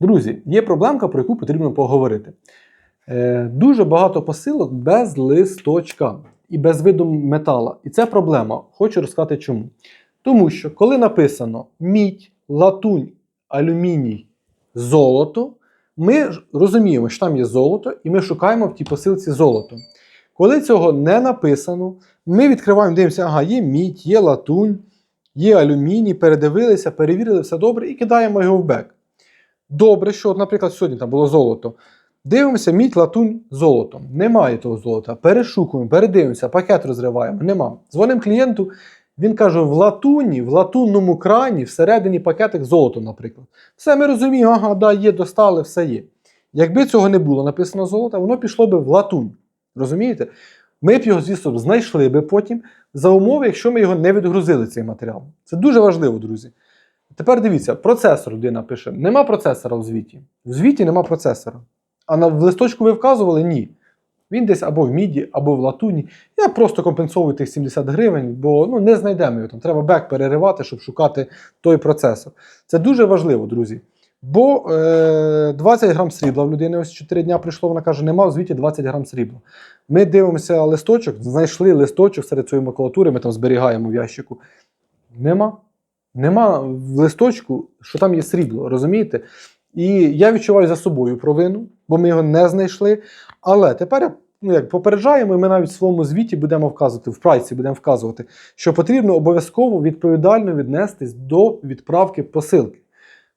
Друзі, є проблемка, про яку потрібно поговорити. Е, дуже багато посилок без листочка і без виду метала. І це проблема. Хочу розказати чому. Тому що, коли написано мідь, латунь, алюміній, золото, ми розуміємо, що там є золото, і ми шукаємо в тій посилці золото. Коли цього не написано, ми відкриваємо, дивимося, ага, є мідь, є латунь, є алюміній, передивилися, перевірили, все добре, і кидаємо його в бек. Добре, що, наприклад, сьогодні там було золото. Дивимося, мідь, латунь, золото. Немає того золота. Перешукуємо, передивимося, пакет розриваємо. Нема. Дзвонимо клієнту, він каже: в латуні, в латунному крані, всередині пакетик золото, наприклад. Все, ми розуміємо, ага, да, є, достали, все є. Якби цього не було написано золото, воно пішло би в латунь. Розумієте? Ми б його, звісно, знайшли би потім за умови, якщо ми його не відгрузили, цей матеріал. Це дуже важливо, друзі. Тепер дивіться, процесор людина пише: нема процесора в звіті. В звіті нема процесора. А на в листочку ви вказували ні. Він десь або в міді, або в латуні. Я просто компенсовую тих 70 гривень, бо ну, не знайдемо його. Там треба бек переривати, щоб шукати той процесор. Це дуже важливо, друзі. Бо е, 20 грам срібла в людини ось 4 дня прийшло, вона каже, нема в звіті 20 грам срібла. Ми дивимося листочок, знайшли листочок серед цієї макулатури, ми там зберігаємо в ящику. Нема. Нема в листочку, що там є срібло, розумієте? І я відчуваю за собою провину, бо ми його не знайшли. Але тепер ну, як попереджаємо, і ми навіть в своєму звіті будемо вказувати, в прайці будемо вказувати, що потрібно обов'язково відповідально віднестись до відправки посилки.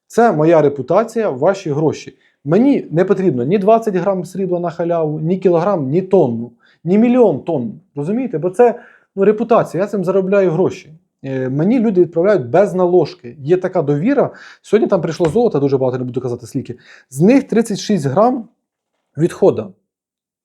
Це моя репутація, ваші гроші. Мені не потрібно ні 20 грам срібла на халяву, ні кілограм, ні тонну, ні мільйон тонн. Розумієте? Бо це ну, репутація, я цим заробляю гроші. Е, Мені люди відправляють без наложки. Є така довіра. Сьогодні там прийшло золото, дуже багато не буду казати скільки. З них 36 грам відхода.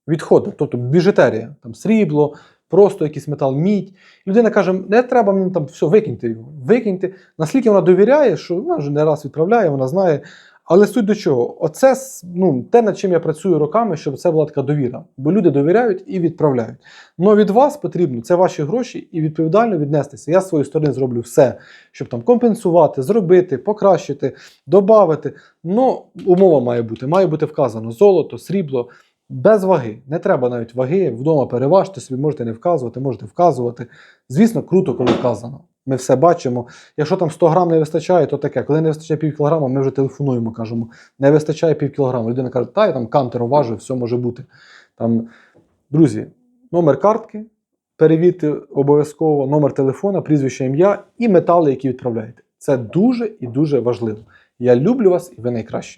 Відхода, тобто біжутерія, там срібло, просто якийсь метал, мідь. Людина каже, не треба мені там все, викиньте його. Викиньте. Наскільки вона довіряє, що вона вже не раз відправляє, вона знає. Але суть до чого? Оце ну, те, над чим я працюю роками, щоб це була така довіра. Бо люди довіряють і відправляють. Но від вас потрібно це ваші гроші і відповідально віднестися. Я з своєї сторони зроблю все, щоб там компенсувати, зробити, покращити, додати. Ну, умова має бути. Має бути вказано золото, срібло. Без ваги. Не треба навіть ваги. Вдома переважте собі, можете не вказувати, можете вказувати. Звісно, круто, коли вказано. Ми все бачимо. Якщо там 100 грам не вистачає, то таке. Коли не вистачає пів кілограма, ми вже телефонуємо, кажемо, не вистачає пів кілограма. Людина каже, та я там кантером важив, все може бути. Там, друзі, номер картки, перевірте обов'язково, номер телефона, прізвище ім'я і метали, які відправляєте. Це дуже і дуже важливо. Я люблю вас і ви найкращі.